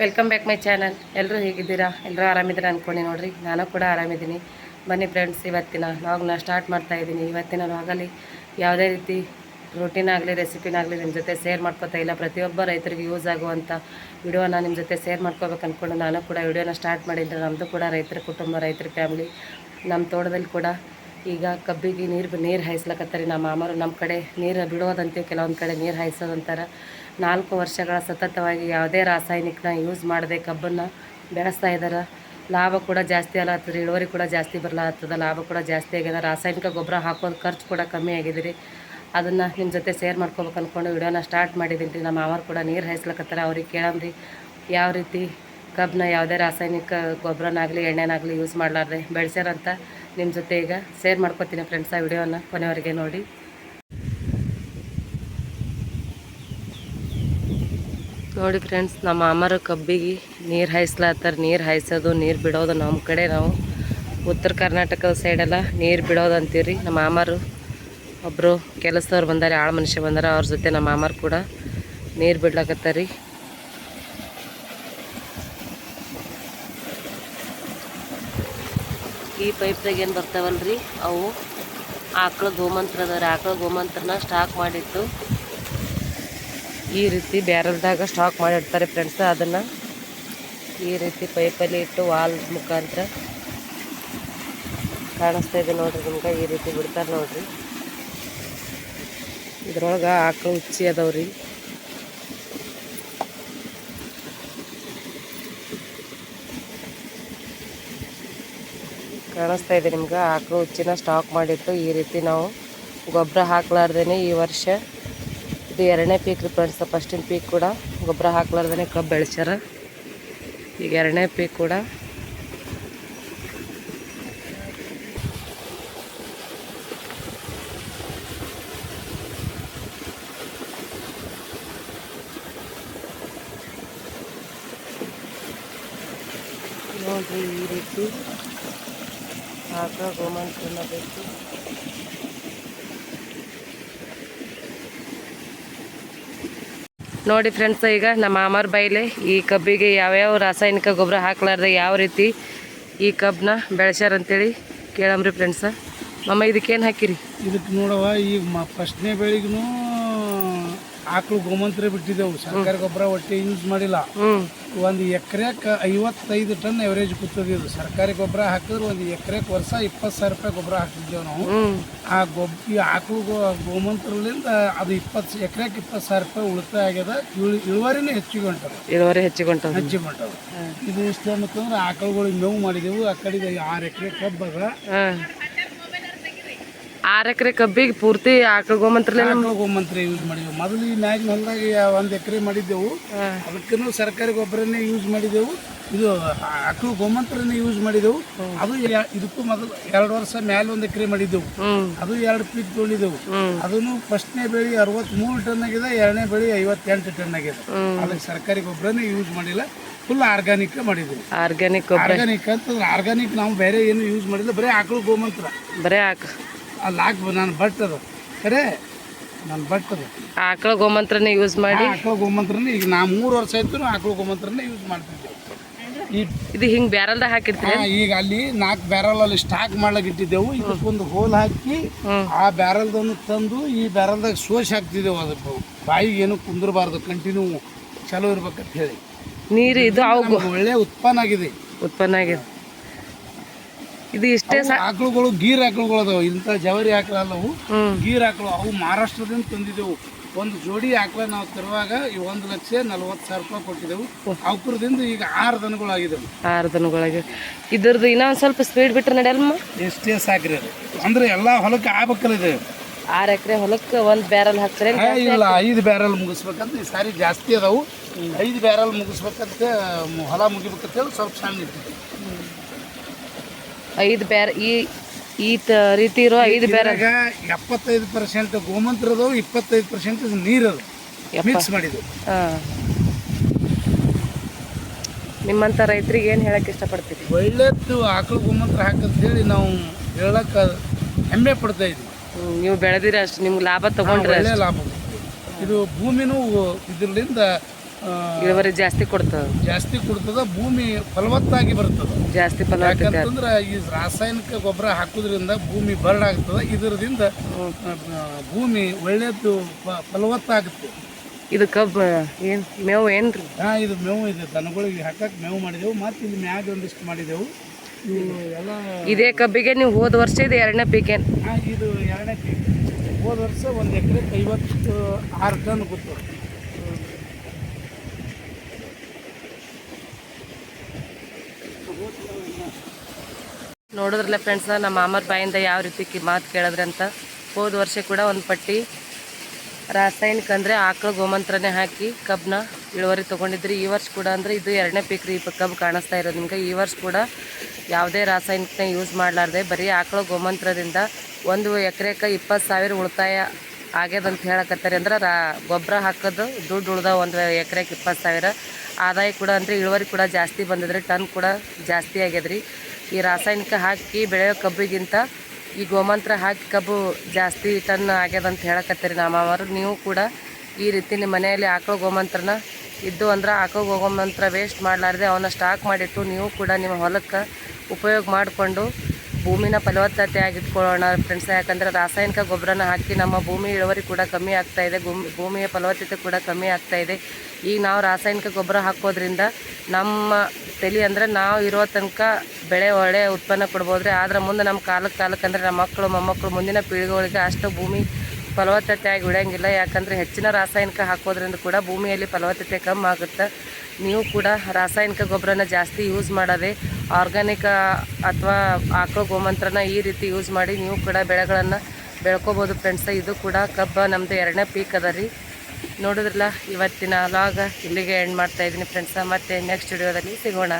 Welcome back my channel ಎಲ್ಲರೂ ಹೇಗಿದ್ದೀರಾ? ಎಲ್ಲರೂ ಆರಾಮಿದ್ದೀರಾ ಅಂದ್ಕೊಂಡು ನೋಡಿರಿ. ನಾನು ಕೂಡ ಆರಾಮಿದ್ದೀನಿ. ಬನ್ನಿ ಫ್ರೆಂಡ್ಸ್ ಇವತ್ತಿನ ವ್ಲಾಗ್ನ ಸ್ಟಾರ್ಟ್ ಮಾಡ್ತಾ ಇದ್ದೀನಿ. ಇವತ್ತಿನ ವ್ಲಾಗಲ್ಲಿ ಯಾವುದೇ ರೀತಿ ರೊಟೀನ್ ಆಗಲಿ ರೆಸಿಪಿನಾಗಲಿ ನಿಮ್ಮ ಜೊತೆ ಶೇರ್ ಮಾಡ್ಕೋತಾ ಇಲ್ಲ. ಪ್ರತಿಯೊಬ್ಬ ರೈತರಿಗೆ ಯೂಸ್ ಆಗುವಂಥ ವಿಡಿಯೋನ ನಿಮ್ಮ ಜೊತೆ ಶೇರ್ ಮಾಡ್ಕೋಬೇಕು ಅಂದ್ಕೊಂಡು ನಾನು ಕೂಡ ವಿಡಿಯೋನ ಸ್ಟಾರ್ಟ್ ಮಾಡಿದ್ದೆ. ನಮ್ಮದು ಕೂಡ ರೈತರ ಕುಟುಂಬ, ರೈತರ ಫ್ಯಾಮಿಲಿ ನಮ್ಮ ತೋಟದಲ್ಲಿ ಕೂಡ ಈಗ ಕಬ್ಬಿಗೆ ನೀರು ನೀರು ಹಾಯಿಸ್ಲಕತ್ತಾರೆ. ನಮ್ಮ ಮಾಮರು ನಮ್ಮ ಕಡೆ ನೀರು ಬಿಡೋದಂತೆ ಕೆಲವೊಂದು ಕಡೆ ನೀರು ಹಾಯಿಸೋದಂತಾರೆ. ನಾಲ್ಕು ವರ್ಷಗಳ ಸತತವಾಗಿ ಯಾವುದೇ ರಾಸಾಯನಿಕನ ಯೂಸ್ ಮಾಡದೆ ಕಬ್ಬನ್ನು ಬೆಳೆಸ್ತಾ ಇದ್ದಾರೆ ಲಾಭ ಕೂಡ ಜಾಸ್ತಿ ಆಗ್ತದೆ ಇಳುವರಿ ಕೂಡ ಜಾಸ್ತಿ ಬರಲಾಗ್ತದೆ ಲಾಭ ಕೂಡ ಜಾಸ್ತಿ ಆಗಿದೆ ರಾಸಾಯನಿಕ ಗೊಬ್ಬರ ಹಾಕೋದು ಖರ್ಚು ಕೂಡ ಕಮ್ಮಿ ಆಗಿದೆ ರೀ ಅದನ್ನು ನಿಮ್ಮ ಜೊತೆ ಶೇರ್ ಮಾಡ್ಕೋಬೇಕು ಅಂದ್ಕೊಂಡು ವಿಡಿಯೋನ ಸ್ಟಾರ್ಟ್ ಮಾಡಿದ್ದೀನಿ ರೀ ನಮ್ಮ ಮಾವರು ಕೂಡ ನೀರು ಹಾಯಿಸ್ಲಕತ್ತಾರೆ, ಅವ್ರಿಗೆ ಕೇಳಮ್ರಿ. ಯಾವ ರೀತಿ ಕಬ್ಬನ್ನ ಯಾವುದೇ ರಾಸಾಯನಿಕ ಗೊಬ್ಬರನಾಗಲಿ ಎಣ್ಣೆನಾಗಲಿ ಯೂಸ್ ಮಾಡಲಾರ್ದೆ ಬೆಳೆಸ್ಯಾರಂತ. ನಿಮ್ಮ ಜೊತೆ ಈಗ ಶೇರ್ ಮಾಡ್ಕೊತೀನಿ ಫ್ರೆಂಡ್ಸ್ ಆ ವಿಡಿಯೋನ ಕೊನೆಯವರೆಗೆ ನೋಡಿ. ನೋಡಿ ಫ್ರೆಂಡ್ಸ್ ನಮ್ಮ ಅಮ್ಮರು ಕಬ್ಬಿಗೆ ನೀರು ಹಾಯಿಸ್ಲಾತ್ತಾರ, ನೀರು ಹಾಯಿಸೋದು, ನೀರು ಬಿಡೋದು ನಮ್ಮ ಕಡೆ ನಾವು. ಉತ್ತರ ಕರ್ನಾಟಕದ ಸೈಡೆಲ್ಲ ನೀರು ಬಿಡೋದು ಅಂತೀವಿ ನಮ್ಮ ಮಾಮರು ಒಬ್ಬರು ಕೆಲಸದವ್ರು ಬಂದಾರೆ, ಆಳು ಮನುಷ್ಯ ಬಂದಾರೆ, ಅವ್ರ ಜೊತೆ ನಮ್ಮ ಮಾಮರು ಕೂಡ ನೀರು ಬಿಡ್ಲಕತ್ತಾರ ಈ ಪೈಪ್ದಾಗ ಏನು ಬರ್ತಾವಲ್ಲ ರೀ ಅವು ಆಕಳ ಗೋಮಂತ್ರ ಅದಾರ ಆಕಳ ಗೋಮಂತ್ರನ ಸ್ಟಾಕ್ ಮಾಡಿಟ್ಟು ಈ ರೀತಿ ಬ್ಯಾರಲ್ದಾಗ ಸ್ಟಾಕ್ ಮಾಡಿರ್ತಾರೆ ಫ್ರೆಂಡ್ಸ್ ಅದನ್ನು ಈ ರೀತಿ ಪೈಪಲ್ಲಿ ಇಟ್ಟು ವಾಲ್ ಮುಖಾಂತರ ಕಾಣಿಸ್ತಾ ಇದೆ ನೋಡ್ರಿ ನಿಮ್ಗೆ, ಈ ರೀತಿ ಬಿಡ್ತಾರೆ ನೋಡ್ರಿ. ಇದ್ರೊಳಗೆ ಆಕಳು ಉಚ್ಚಿ ಅದಾವ್ರಿ. ಕಾಣಿಸ್ತಾ ಇದೆ ನಿಮ್ಗೆ. ಆಕಳು ಉಚ್ಚಿನ ಸ್ಟಾಕ್ ಮಾಡಿತ್ತು ಈ ರೀತಿ ನಾವು ಗೊಬ್ಬರ ಹಾಕ್ಲಾರ್ದೇ ಈ ವರ್ಷ ಇದು ಎರಡನೇ ಪೀಕ್ ರೀ ಫ್ರೆಂಡ್ಸ್ ಫಸ್ಟಿನ ಪೀಕ್ ಕೂಡ ಗೊಬ್ಬರ ಹಾಕ್ಲಾರ್ದೇ ಕಬ್ಬು ಬೆಳೆಸ್ಯಾರ. ಈಗ ಎರಡನೇ ಪೀಕ್ ಕೂಡ ಈ ರೀತಿ ಆಕಳ ಗೋಮಂತ್ರನ ಬೇಕು ನೋಡಿ ಫ್ರೆಂಡ್ಸ್ ಈಗ ನಮ್ಮ ಮಾಮರ ಬೈಲೆ ಈ ಕಬ್ಬಿಗೆ ಯಾವ್ಯಾವ ರಾಸಾಯನಿಕ ಗೊಬ್ಬರ ಹಾಕ್ಲಾರ್ದೆ ಯಾವ ರೀತಿ ಈ ಕಬ್ಬನ್ನ ಬೆಳೆಸ್ಯಾರ ಅಂತೇಳಿ ಕೇಳಮ್ರಿ ಫ್ರೆಂಡ್ಸ ಮಮ್ಮ ಇದಕ್ಕೇನು ಹಾಕಿರಿ? ಇದಕ್ಕೆ ನೋಡವ ಈಗ ಫಸ್ಟ್ನೇ ಬೆಳಿಗ್ನು ಆಕಳು ಗೋಮಂತ್ರ ಬಿಟ್ಟಿದ್ದೆವು ಸರ್ಕಾರಿ ಗೊಬ್ಬರ ಒಟ್ಟಿ ಯೂಸ್ ಮಾಡಿಲ್ಲ. ಒಂದು ಎಕರೆಕ್ ಐವತ್ತೈದು ಟನ್ ಎವರೇಜ್ ಕೂತದಿದ್ದು ಸರ್ಕಾರಿ ಗೊಬ್ಬರ ಹಾಕಿದ್ರೆ ಒಂದು ಎಕರೆಕ್ ವರ್ಷ ಇಪ್ಪತ್ತು ಸಾವಿರ ರೂಪಾಯಿ ಗೊಬ್ಬರ ಹಾಕ್ತಿದ್ದೇವೆ ನಾವು. ಆ ಗೊಬ್ ಈ ಆಕಳು ಗೋಮಂತ್ರದಿಂದ ಅದು ಇಪ್ಪತ್ತು ಎಕರೆಕ್ ಇಪ್ಪತ್ತು ಸಾವಿರ ರೂಪಾಯಿ ಉಳಿತಾಯ ಆಗ್ಯದ. ಇಳು ಇಳುವರಿನೂ ಹೆಚ್ಚಿಗೆ ಹೊಂಟದ. ಇಳುವರಿ ಹೆಚ್ಚಿಗೊಂಟದ ಹೆಚ್ಚಿಗೆ ಹೊಂಟದ. ಇದು ಇಷ್ಟು ಅಂತಂದ್ರೆ ಆಕಳುಗಳಿಗೆ ಮೇವು ಮಾಡಿದೆವು. ಆ ಕಡೆಗೆ ಆರು ಎಕರೆ ಕಬ್ಬದ ಆರು ಎಕರೆ ಕಬ್ಬಿಗೆ ಪೂರ್ತಿ ಆಕಳ ಗೋಮಂತ್ರನೇ ಆಕಳು ಗೋಮಂತ್ರ ಯೂಸ್ ಮಾಡಿದೆವು. ಮೊದಲು ಈ ಮ್ಯಾಗಿನ ಹೊಲದಾಗ ಒಂದು ಎಕರೆ ಮಾಡಿದ್ದೆವು. ಅದಕ್ಕೂ ಸರ್ಕಾರಿ ಗೊಬ್ಬರನೇ ಯೂಸ್ ಮಾಡಿದೆವು ಇದು ಆಕಳು ಗೋಮಂತ್ರನೇ ಯೂಸ್ ಮಾಡಿದೆವು ಅದು ಇದಕ್ಕೂ ಮೊದಲು ಎರಡು ವರ್ಷ ಮ್ಯಾಲೆ ಒಂದು ಎಕರೆ ಮಾಡಿದ್ದೆವು. ಅದು ಎರಡು ಪೀಕ್ ಹ್ಞೂ ಅದನ್ನು ಫಸ್ಟ್ನೇ ಬೆಳೆ ಅರವತ್ತ್ಮೂರು ಟನ್ ಆಗಿದೆ ಎರಡನೇ ಬೆಳೆ ಐವತ್ತೆಂಟು ಟನ್ ಆಗಿದೆ. ಅದಕ್ಕೆ ಸರ್ಕಾರಿ ಗೊಬ್ಬರನೇ ಯೂಸ್ ಮಾಡಿಲ್ಲ. ಫುಲ್ ಆರ್ಗಾನಿಕ್ ಮಾಡಿದ್ವಿ ಆರ್ಗ್ಯಾನಿಕ್ ಆರ್ಗ್ಯಾನಿಕ್ ಆರ್ಗಾನಿಕ್ ಅಂತಂದ್ರೆ ಆರ್ಗಾನಿಕ್ ನಾವು ಬೇರೆ ಏನು ಯೂಸ್ ಮಾಡಿಲ್ಲ ಬರೀ ಆಕಳು ಗೋಮಂತ್ರ. ಬರೇ ಆಕ ಅಲ್ಲಿ ಹಾಕ್ಬ ನಾನು ಬಟ್ ಅದು ಖರೆ ನಾನು ಬಟ್ ಅದು ಆಕಳ ಗೋಮಂತ್ರನೇ ಯೂಸ್ ಮಾಡಿ? ಆಕಳ ಗೋಮಂತ್ರನೇ ಈಗ ನಾ ಮೂರು ವರ್ಷ ಆಯ್ತು ಆಕಳ ಗೋಮಂತ್ರನೇ ಯೂಸ್ ಮಾಡ್ತಿದ್ದೆ. ಈ ಇದು ಹಿಂಗೆ ಬ್ಯಾರಲ್ದಾಗ ಹಾಕಿರ್ತೀವಿ ಈಗ ಅಲ್ಲಿ ನಾಲ್ಕು ಬ್ಯಾರಲ್ ಅಲ್ಲಿ ಸ್ಟಾಕ್ ಮಾಡ್ಲಿಕ್ಕೆ ಇಟ್ಟಿದ್ದೆವು. ಇದಕ್ಕೊಂದು ಹೋಲ್ ಹಾಕಿ. ಆ ಬ್ಯಾರಲ್ದನ್ನು ತಂದು ಈ ಬ್ಯಾರಲ್ದಾಗ ಸೋಸಿ ಹಾಕ್ತಿದ್ದೆವು ಅದಕ್ಕೆ. ಬಾಯಿಗೆ ಏನು ಕುಂದ್ರಬಾರ್ದು ಕಂಟಿನ್ಯೂ ಚಲೋ ಇರ್ಬೇಕಂತ ಹೇಳಿ. ನೀರು ಇದು ಒಳ್ಳೆ ಉತ್ಪನ್ನ ಆಗಿದೆ. ಉತ್ಪನ್ನ ಆಗಿದೆ. ಇದು ಇಷ್ಟೇ ಆಕಳುಗಳು ಗೀರ್ ಆಕಳುಗಳು ಅದಾವ. ಇಂಥ ಜವರಿ ಆಕಳ ಅಲ್ಲವು. ಗೀರ್ ಆಕಳು ಅವು ಮಹಾರಾಷ್ಟ್ರದಿಂದ ತಂದಿದ್ದೆವು. ಒಂದು ಜೋಡಿ ಆಕಳ ನಾವು ತರುವಾಗ ಈ ಒಂದು ಲಕ್ಷ ನಲ್ವತ್ತು ಸಾವಿರ ರೂಪಾಯಿ ಕೊಟ್ಟಿದ್ದೆವು. ಅವಕ್ರದಿಂದ ಈಗ ಆರು ದನಗಳಾಗಿದ್ದವು. ಆರು ದನಗಳಾಗಿ ಇದ್ರದ್ದು ಇನ್ನೊಂದು ಸ್ವಲ್ಪ ಸ್ಪೀಡ್ ಬಿಟ್ಟರೆ ನಡೆಯಲ್ಮ ಎಷ್ಟೇ ಸಾಕ್ರಿ ಅದು. ಅಂದ್ರೆ ಎಲ್ಲ ಹೊಲಕ್ಕೆ ಆಗ್ಬೇಕಲ್ಲ ಇದೆ. ಆರು ಎಕರೆ ಹೊಲಕ್ಕೆ ಒಂದು ಬ್ಯಾರಲ್ ಹಾಕ್ತಾರೆ ಇಲ್ಲ ಐದು ಬ್ಯಾರಲ್ ಮುಗಿಸ್ಬೇಕಂತ ಈ ಸಾರಿ ಜಾಸ್ತಿ ಅದಾವು. ಐದು ಬ್ಯಾರಲ್ ಮುಗಿಸ್ಬೇಕಂತ ಹೊಲ ಮುಗಿಬೇಕಂತ ಸ್ವಲ್ಪ ಸಣ್ಣ ಐದು ಬೇರೆ ಈ ಈ ತ ರೀತಿ ಇರೋ ಐದು ಬೇರೆ. ಇದ್ರಾಗ ಎಪ್ಪತ್ತೈದು ಪರ್ಸೆಂಟ್ ಗೋಮಂತ್ರ ಅದಾವು ಇಪ್ಪತ್ತೈದು ಪರ್ಸೆಂಟ್ ನೀರದು. ಮಿಕ್ಸ್ ಮಾಡಿದ್ವು ಹಾಂ. ನಿಮ್ಮಂಥ ರೈತರಿಗೆ ಏನು ಹೇಳಕ್ಕೆ ಇಷ್ಟಪಡ್ತೀವಿ ಒಳ್ಳೆದ್ದು ಆಕಳು ಗೋಮಂತ್ರ ಹಾಕಂತೇಳಿ ನಾವು ಹೇಳಕ್ಕೆ ಹೆಮ್ಮೆ ಪಡ್ತಾ ಇದ್ವಿ. ಹ್ಮ್, ನೀವು ಬೆಳೆದಿರ ಅಷ್ಟು ನಿಮ್ಗೆ ಲಾಭ ತಗೊಂಡ್ರೆ ಒಳ್ಳೆ ಲಾಭ ಇದು ಭೂಮಿನೂ ಇದರಿಂದ ಇಳುವರಿ ಜಾಸ್ತಿ ಕೊಡ್ತದ. ಜಾಸ್ತಿ ಕೊಡ್ತದ ಭೂಮಿ ಫಲವತ್ತಾಗಿ ಬರ್ತದ. ಜಾಸ್ತಿ ಫಲವತ್ತತೆ ಯಾಕಂತಂದ್ರೆ ಈ ರಾಸಾಯನಿಕ ಗೊಬ್ಬರ ಹಾಕೋದ್ರಿಂದ ಭೂಮಿ ಬರಡಾಗ್ತದ ಇದರಿಂದ ಆ, ಭೂಮಿ ಒಳ್ಳೇದು ಫ- ಫಲವತ್ತಾಗುತ್ತೆ. ಇದು ಕಬ್ಬು ಏನು ಮೇವು ಏನ್ರಿ? ಹಾ ಇದು ಮೇವು ಇದೆ ದನಗಳಿಗೆ ಹಾಕಕ್ಕೆ ಮೇವು ಮಾಡಿದೆವು ಮತ್ತು ಇಲ್ಲಿ ಮ್ಯಾಗ ಒಂದಿಷ್ಟು ಮಾಡಿದೆವು. ಇದೇ ಕಬ್ಬಿಗೆ ನೀವು ಹೋದ ವರ್ಷ ಇದು ಎರಡನೇ ಪೀಕ್. ಏನು ಇದು ಎರಡನೇ ಪೀಕ್. ಹೋದ ವರ್ಷ ಒಂದು ಎಕರೆಗೆ ಐವತ್ತು ಆರು ಟನ್ ಗೊತ್ತು ನೋಡಿದ್ರಲ್ಲ ಫ್ರೆಂಡ್ಸ್ ನಮ್ಮ ಮಾಮರ ಬಾಯಿಂದ ಯಾವ ರೀತಿ ಮಾತು ಕೇಳಿದ್ರೆ ಅಂತ. ಹೋದ ವರ್ಷ ಕೂಡ ಒಂದು ಪಟ್ಟಿ ರಾಸಾಯನಿಕ ಅಂದರೆ ಆಕಳ ಗೋಮಂತ್ರನೇ ಹಾಕಿ ಕಬ್ಬನ್ನ ಇಳುವರಿ ತೊಗೊಂಡಿದ್ರಿ. ಈ ವರ್ಷ ಕೂಡ ಅಂದರೆ ಇದು ಎರಡನೇ ಪೀಕ್ರಿ ರೀ ಕಬ್ಬು ಕಾಣಿಸ್ತಾ ಇರೋದು. ನಿಮ್ಗೆ ಈ ವರ್ಷ ಕೂಡ ಯಾವುದೇ ರಾಸಾಯನಿಕನ ಯೂಸ್ ಮಾಡಲಾರ್ದೆ, ಬರೀ ಆಕಳ ಗೋಮಂತ್ರದಿಂದ ಒಂದು ಎಕರೆಗೆ ಇಪ್ಪತ್ತು ಸಾವಿರ ಉಳಿತಾಯ ಆಗ್ಯದಂತ ಹೇಳಕತ್ತಾರೆ. ಅಂದ್ರೆ ರಾ ಗೊಬ್ಬರ ಹಾಕೋದು ದುಡ್ಡು ಉಳ್ದ ಒಂದು ಎಕರೆಗೆ ಇಪ್ಪತ್ತು ಸಾವಿರ ಆದಾಯ ಕೂಡ ಅಂದರೆ ಇಳುವರಿ ಕೂಡ ಜಾಸ್ತಿ ಬಂದಿದ್ರಿ, ಟನ್ ಕೂಡ ಜಾಸ್ತಿ ಆಗ್ಯದ್ರಿ. ಈ ರಾಸಾಯನಿಕ ಹಾಕಿ ಬೆಳೆಯೋ ಕಬ್ಬಿಗಿಂತ ಈ ಗೋಮಂತ್ರ ಹಾಕಿ ಕಬ್ಬು ಜಾಸ್ತಿ ಟನ್ ಆಗ್ಯದ ಅಂತ ಹೇಳಕತ್ತೀರಿ ನಮ್ಮವರು ಮಾವರು ನೀವು ಕೂಡ ಈ ರೀತಿ ನಿಮ್ಮ ಮನೆಯಲ್ಲಿ ಆಕಳ ಗೋಮಂತ್ರನ ಇದ್ದು ಅಂದ್ರೆ ಆಕಳ ಗೋಮಂತ್ರ ವೇಸ್ಟ್ ಮಾಡಲಾರ್ದೆ ಅವನ್ನ ಸ್ಟಾಕ್ ಮಾಡಿಟ್ಟು ನೀವು ಕೂಡ ನಿಮ್ಮ ಹೊಲಕ್ಕೆ ಉಪಯೋಗ ಮಾಡಿಕೊಂಡು ಭೂಮಿನ ಫಲವತ್ತತೆ ಆಗಿಟ್ಕೊಳ್ಳೋಣ ಫ್ರೆಂಡ್ಸ್ ಯಾಕಂದರೆ ರಾಸಾಯನಿಕ ಗೊಬ್ಬರನ ಹಾಕಿ ನಮ್ಮ ಭೂಮಿ ಇಳುವರಿ ಕೂಡ ಕಮ್ಮಿ ಆಗ್ತಾ ಇದೆ, ಭೂಮಿ, ಭೂಮಿಯ ಫಲವತ್ತತೆ ಕೂಡ ಕಮ್ಮಿ ಆಗ್ತಾ ಇದೆ. ಈಗ ನಾವು ರಾಸಾಯನಿಕ ಗೊಬ್ಬರ ಹಾಕೋದ್ರಿಂದ ನಮ್ಮ ತಲೆ ಅಂದರೆ ನಾವು ಇರೋ ತನಕ ಬೆಳೆ ಒಳ್ಳೆಯ ಉತ್ಪನ್ನ ಕೊಡ್ಬೋದ್ರಿ. ಆದ್ರೆ ಮುಂದೆ ನಮ್ಮ ಕಾಲಕ್ಕೆ ಕಾಲಕ್ಕೆ ಅಂದರೆ ನಮ್ಮ ಮಕ್ಕಳು, ಮೊಮ್ಮಕ್ಕಳು ಮುಂದಿನ ಪೀಳಿಗೆಗಳಿಗೆ ಅಷ್ಟು ಭೂಮಿ ಫಲವತ್ತತೆಯಾಗಿ ಉಳಿಯಂಗಿಲ್ಲ. ಯಾಕಂದರೆ ಹೆಚ್ಚಿನ ರಾಸಾಯನಿಕ ಹಾಕೋದ್ರಿಂದ ಕೂಡ ಭೂಮಿಯಲ್ಲಿ ಫಲವತ್ತತೆ ಕಮ್ಮಿ ಆಗುತ್ತೆ. ನೀವು ಕೂಡ ರಾಸಾಯನಿಕ ಗೊಬ್ಬರನ ಜಾಸ್ತಿ ಯೂಸ್ ಮಾಡದೆ ಆರ್ಗ್ಯಾನಿಕ್ ಅಥವಾ ಆಕಳ ಗೋಮಂತ್ರನ ಈ ರೀತಿ ಯೂಸ್ ಮಾಡಿ ನೀವು ಕೂಡ ಬೆಳೆಗಳನ್ನು ಬೆಳ್ಕೋಬೋದು ಫ್ರೆಂಡ್ಸ್ ಇದು ಕೂಡ ಕಬ್ಬ ನಮ್ಮದು ಎರಡನೇ ಪೀಕ್ ಅದ ರೀ. ನೋಡಿದ್ರಲ್ಲ, ಇವತ್ತಿನ ಲಾಗ ಇಲ್ಲಿಗೆ ಎಂಡ್ ಮಾಡ್ತಾ ಇದ್ದೀನಿ ಫ್ರೆಂಡ್ಸ ಮತ್ತು ನೆಕ್ಸ್ಟ್ ವಿಡಿಯೋದಲ್ಲಿ ಸಿಗೋಣ.